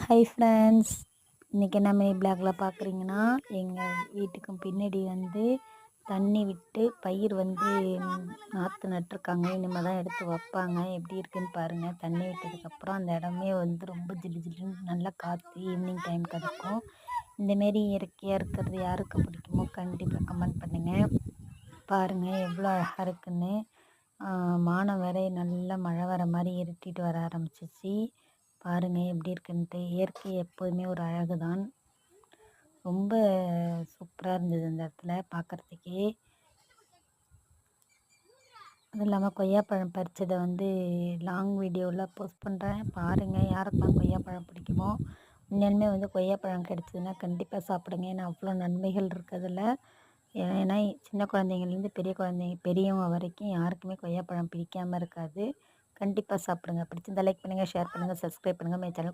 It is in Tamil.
ஹை ஃப்ரெண்ட்ஸ் இன்றைக்கி என்ன மினி பிளாகில் பார்க்குறீங்கன்னா எங்கள் வீட்டுக்கு பின்னாடி வந்து தண்ணி விட்டு பயிர் வந்து நாற்று நட்டுருக்காங்க. இனிமேல் தான் எடுத்து வைப்பாங்க. எப்படி இருக்குன்னு பாருங்கள் தண்ணி விட்டதுக்கப்புறம் அந்த இடமே வந்து ரொம்ப ஜில்லு ஜில்லுன்னு நல்லா காற்று ஈவினிங் டைம் கிடைக்கும் இந்தமாரி இயற்கையாக இருக்கிறது யாருக்கு பிடிக்குமோ கண்டிப்பாக கமெண்ட் பண்ணுங்கள் பாருங்கள் எவ்வளோ அழகாக இருக்குன்னு. மானம் வேற நல்லா மழை வர மாதிரி இருட்டிட்டு வர ஆரம்பிச்சிச்சு. பாருங்கள் எப்படி இருக்குன்ட்டு. இயற்கை எப்போதுமே ஒரு அழகு தான் ரொம்ப சூப்பராக இருந்தது அந்த இடத்துல பார்க்குறதுக்கே அதுவும் இல்லாமல் கொய்யாப்பழம் பறித்ததை வந்து லாங் வீடியோவில் போஸ்ட் பண்ணுறேன் பாருங்கள் யாருக்கெல்லாம் கொய்யாப்பழம் பிடிக்குமோ. உண்மையாலுமே வந்து கொய்யாப்பழம் கிடச்சிதுன்னா கண்டிப்பாக சாப்பிடுங்க. ஏன்னா அவ்வளோ நன்மைகள் இருக்கிறதுல ஏன்னா சின்ன குழந்தைங்கள்லேருந்து பெரிய குழந்தைங்க பெரியவங்க வரைக்கும் யாருக்குமே கொய்யாப்பழம் பிடிக்காமல் இருக்காது. கண்டிப்பாக சாப்பிடுங்க. பிடிச்சிருந்தா லைக் பண்ணுங்கள் ஷேர் பண்ணுங்கள் சப்ஸ்கிரைப் பண்ணுங்கள் மே சேனலுக்கு